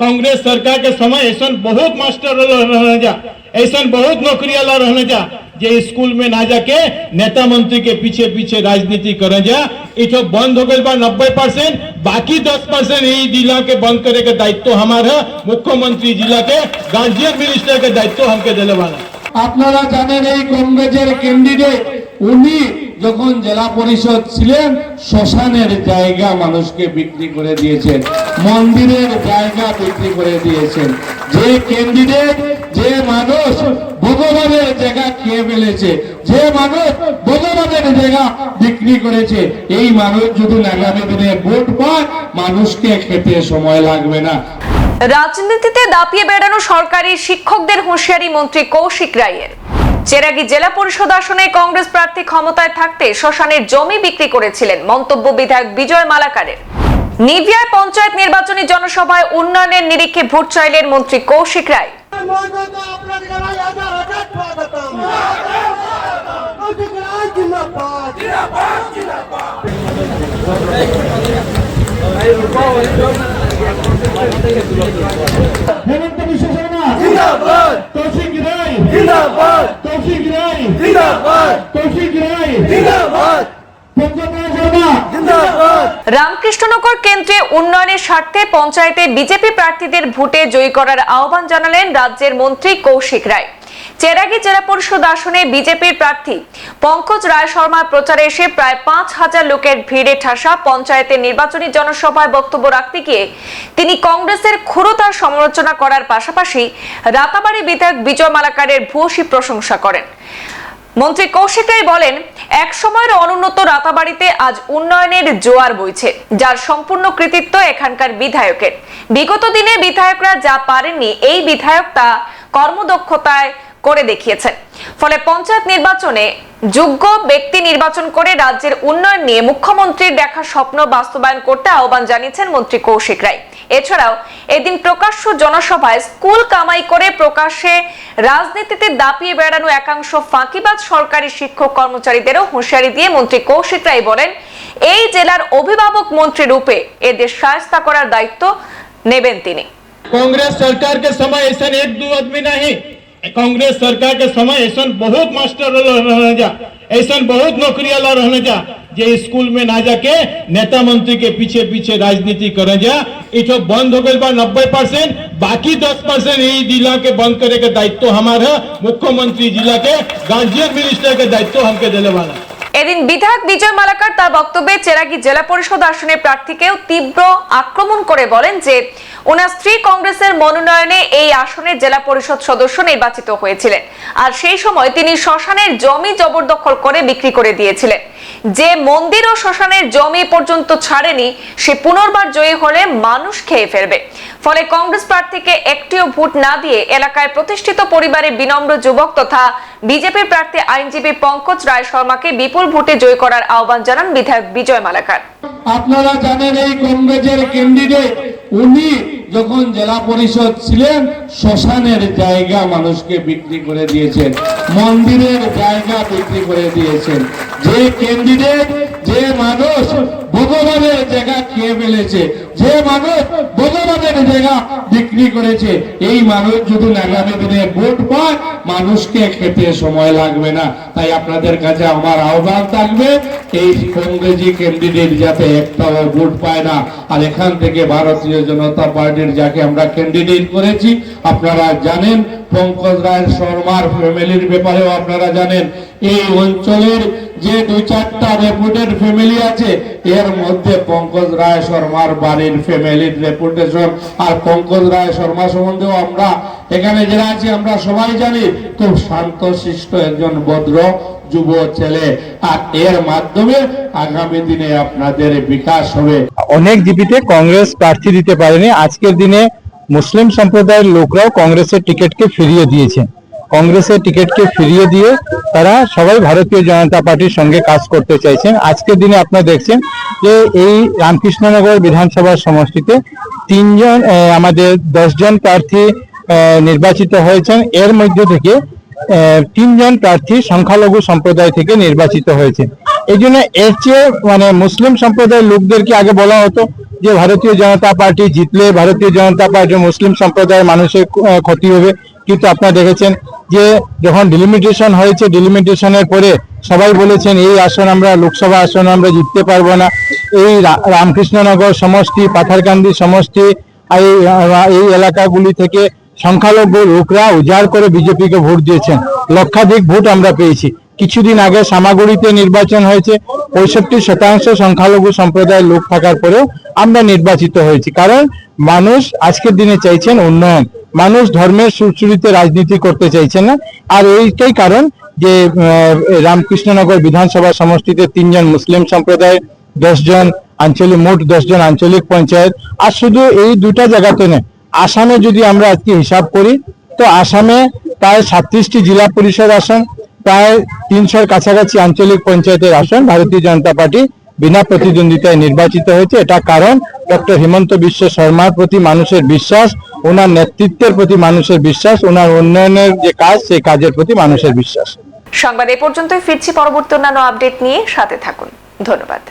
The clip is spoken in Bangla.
कांग्रेस सरकार के समय ऐसा बहुत मास्टर रहने जा ऐसा बहुत नौकरियाला रहने जा, जे स्कूल में ना जाके नेता मंत्री के पीछे पीछे राजनीति करे जा। इतो बंद हो गए बा नब्बे परसेंट, बाकी दस परसेंट यही जिला के बंद करे के दायित्व हमारा मुख्यमंत्री जिला के गांधी मिनिस्टर के दायित्व हमके दिले वाला। जाने नहीं कांग्रेस कैंडिडेट उन्हीं যখন জেলা পরিষদ ছিলেন, শ্মশানের জায়গা মানুষকে বিক্রি করে দিয়েছেন, মন্দিরের জায়গা বিক্রি করে দিয়েছেন। যে ক্যান্ডিডেট যে মানুষ ভগবানের জায়গা খেয়ে ফেলেছে, যে মানুষ ভগবানের জায়গা বিক্রি করেছে, এই মানুষ যদি আগামী দিনে ভোট পায়, মানুষকে খেতে সময় লাগবে না। রাজনীতিতে দাপিয়ে বেড়ানো সরকারি শিক্ষকদের হুঁশিয়ারি মন্ত্রী কৌশিক রায়ের। চেরাগি জেলা পরিষদ আসনে কংগ্রেস প্রার্থী ক্ষমতায় থাকতে শ্মশানের জমি বিক্রি করেছিলেন মন্তব্য বিধায়ক বিজয় মালাকারের। নিভিয়ায় পঞ্চায়েত নির্বাচনী জনসভায় উন্নয়নের নিরিখে ভোট চাইলেন মন্ত্রী কৌশিক রায়। হেমন্ত বিশ্ব শর্মা জিন্দাবাদ। রায়। জিন্দাবাদ। রায়। জিন্দাবাদ। রামকৃষ্ণনগর কেন্দ্রে উন্নয়নের স্বার্থে পঞ্চায়েতে বিজেপি প্রার্থীদের ভোটে জয়ী করার আহ্বান জানালেন রাজ্যের মন্ত্রী কৌশিক রায়। চেরাগি জেলা পরিষদ আসনে বিজেপির প্রার্থী পঙ্কজ রায় শর্মার প্রচারে এসে প্রায় পাঁচ হাজার লোকের ভিড়ে ঠাসা পঞ্চায়েতের নির্বাচনী জনসভায় বক্তব্য রাখতে গিয়ে তিনি কংগ্রেসের ক্ষুরতার সমালোচনা করার পাশাপাশি রাতাবাড়ি বিধায়ক বিজয় মালাকারের ভূয়সী প্রশংসা করেন। মন্ত্রী কৌশিক রায় বলেন, এক সময়ের অনুন্নত রাতাবাড়িতে আজ উন্নয়নের জোয়ার বইছে, যার সম্পূর্ণ কৃতিত্ব এখানকার বিধায়কের। বিগত দিনে বিধায়করা যা পারেননি, এই বিধায়ক তা কর্মদক্ষতায় করে দেখিয়েছেন ফলে পঞ্চায়েত নির্বাচনে যোগ্য ব্যক্তি নির্বাচন করে রাজ্যের উন্নয়ন নিয়ে মুখ্যমন্ত্রীর দেখা স্বপ্ন বাস্তবায়ন করতে আহ্বান জানিয়েছেন মন্ত্রী কৌশিক রায় এছাড়াও এদিন প্রকাশ্য জনসভায় স্কুল কামাই করে প্রকাশ্যে রাজনীতিতে দাপিয়ে বেড়ানো একাংশ ফাঁকিবাজ সরকারি শিক্ষক কর্মচারীদেরও হুঁশিয়ারি দিয়ে মন্ত্রী কৌশিক রায় বলেন এই জেলার অভিভাবক মন্ত্রী রূপে এদের সায়স্তা করার দায়িত্ব নেবেন তিনি कांग्रेस सरकार के समय ऐसा एक दो आदमी नहीं कांग्रेस सरकार के समय ऐसा बहुत मास्टर रहने जा ऐसा बहुत नौकरी वाला रहने जा, जे स्कूल में ना जाके नेता मंत्री के पीछे पीछे राजनीति करे जा। इतो बंद हो गई बा नब्बे परसेंट, बाकी दस परसेंट यही जिला के बंद करे के दायित्व हमारा मुख्यमंत्री जिला के गार्जियन मिनिस्टर के दायित्व हमके दिले वाला এদিন বিধায়ক বিজয় মালাকার তার বক্তব্যে চেরাগি জেলা পরিষদ আসনের প্রার্থীকেও তীব্র আক্রমণ করে বলেন যে ওনার স্ত্রী কংগ্রেসের মনোনয়নে এই আসনে জেলা পরিষদ সদস্য নির্বাচিত হয়েছিলেন। আর সেই সময় তিনি শ্মশানের জমি জবরদখল করে বিক্রি করে দিয়েছিলেন। যে মন্দির ও শ্মশানের জমি পর্যন্ত ছাড়েনি, সে পুনর্বার জয়ী হলে মানুষ খেয়ে ফেলবে। ফলে কংগ্রেস প্রার্থীকে একটিও ভোট না দিয়ে এলাকায় প্রতিষ্ঠিত পরিবারের বিনম্র যুবক তথা বিজেপি প্রার্থী আইনজীবী পঙ্কজ রায় শর্মাকে বিপুল ভোটে জয় করার আহ্বান জানান বিধায়ক বিজয় মালাকার। আপনারা জানেন এই কংগ্রেসের ক্যান্ডিডেট উনি যখন জেলা পরিষদ ছিলেন, শ্মশানের জায়গা মানুষকে বিক্রি করে দিয়েছেন, মন্দিরের জায়গা বিক্রি করে দিয়েছেন। যে ক্যান্ডিডেট যে মানুষ ভগবানের জায়গা খেয়ে ফেলেছে, যে মানুষ ভগবানের জায়গা বিক্রি করেছে, এই মানুষ যদি আগামী দিনে ভোট পায়, মানুষকে খেতে সময় লাগবে না। তাই আপনাদের কাছে আমার আহ্বান থাকবে, এই কংগ্রেসি ক্যান্ডিডেট যাতে একটাও ভোট পায় না। আর এখান থেকে ভারতীয় জনতা পার্টির যাকে আমরা ক্যান্ডিডেট করেছি, আপনারা জানেন, পঙ্কজ রায় শর্মার ফ্যামিলির ব্যাপারেও আপনারা জানেন, এই অঞ্চলের যে দু চারটা রেপুটেড ফ্যামিলি আছে, এর মধ্যে পঙ্কজ রায় শর্মার বাড়ির ফ্যামিলির রেপুটেশন আর পঙ্কজ রায় শর্মা সম্বন্ধেও আমরা এখানে যারা আছি, আমরা সবাই জানি, খুব শান্ত, শিষ্ট একজন ভদ্র যুব ছেলে। আর এর মাধ্যমে আগামী দিনে আপনাদের বিকাশ হবে। অনেক জিপিতে কংগ্রেস প্রার্থী দিতে পারেনি। আজকের দিনে মুসলিম সম্প্রদায়ের লোকরাও কংগ্রেসের টিকিটকে ফিরিয়ে দিয়েছেন কংগ্রেসের টিকিটকে ফিরিয়ে দিয়ে তারা সবাই ভারতীয় জনতা পার্টির সঙ্গে কাজ করতে চাইছেন। আজকের দিনে আপনারা দেখছেন যে এই রামকৃষ্ণনগর বিধানসভা সমষ্টিতে তিনজন আমাদের দশজন প্রার্থী নির্বাচিত হয়েছেন। এর মধ্যে থেকে তিনজন প্রার্থী সংখ্যালঘু সম্প্রদায় থেকে নির্বাচিত হয়েছে এই জন্য এর চেয়ে মানে মুসলিম সম্প্রদায়ের লোকদেরকে আগে বলা হতো যে ভারতীয় জনতা পার্টি জিতলে ভারতীয় জনতা পার্টি মুসলিম সম্প্রদায়ের মানুষের ক্ষতি হবে। কিন্তু আপনারা দেখেছেন যে যখন ডিলিমিটেশন হয়েছে ডিলিমিটেশনের পরে সবাই বলেছেন, এই আসন আমরা, লোকসভা আসন আমরা জিততে পারব না। এই রামকৃষ্ণনগর সমষ্টি, পাথারকান্দি সমষ্টি এই এলাকাগুলি থেকে সংখ্যালঘু লোকরা উজাড় করে বিজেপিকে ভোট দিয়েছেন। লক্ষাধিক ভোট আমরা পেয়েছি। কিছুদিন আগে সামাগুড়িতে নির্বাচন হয়েছে। পঁয়ষট্টি শতাংশ সংখ্যালঘু সম্প্রদায়ের লোক থাকার পরেও আমরা নির্বাচিত হয়েছি। কারণ মানুষ আজকের দিনে চাইছেন উন্নয়ন। মানুষ ধর্মের সুরচুরিতে রাজনীতি করতে চাইছেন না। আর এইটাই কারণ যে রামকৃষ্ণনগর বিধানসভা সমষ্টিতে তিনজন মুসলিম সম্প্রদায় দশজন আঞ্চলিক, মোট দশজন আঞ্চলিক পঞ্চায়েত। আর শুধু এই দুটা জায়গাতে নয়, আসামে যদি আমরা আজকে হিসাব করি, তো আসামে প্রায় সাতত্রিশটি জেলা পরিষদ আসন, প্রায় তিনশোর কাছাকাছি আঞ্চলিক পঞ্চায়েতের আসন ভারতীয় জনতা পার্টি বিনা প্রতিদ্বন্দ্বিতায় নির্বাচিত হয়েছে। এটা কারণ ডক্টর হিমন্ত বিশ্ব শর্মার প্রতি মানুষের বিশ্বাস ওনার নেতৃত্বের প্রতি মানুষের বিশ্বাস, ওনার উন্নয়নের যে কাজ, সেই কাজের প্রতি মানুষের বিশ্বাস। সংবাদ এ পর্যন্তই, ফিরছি পরবর্তী অন্যান্য আপডেট নিয়ে, সাথে থাকুন। ধন্যবাদ।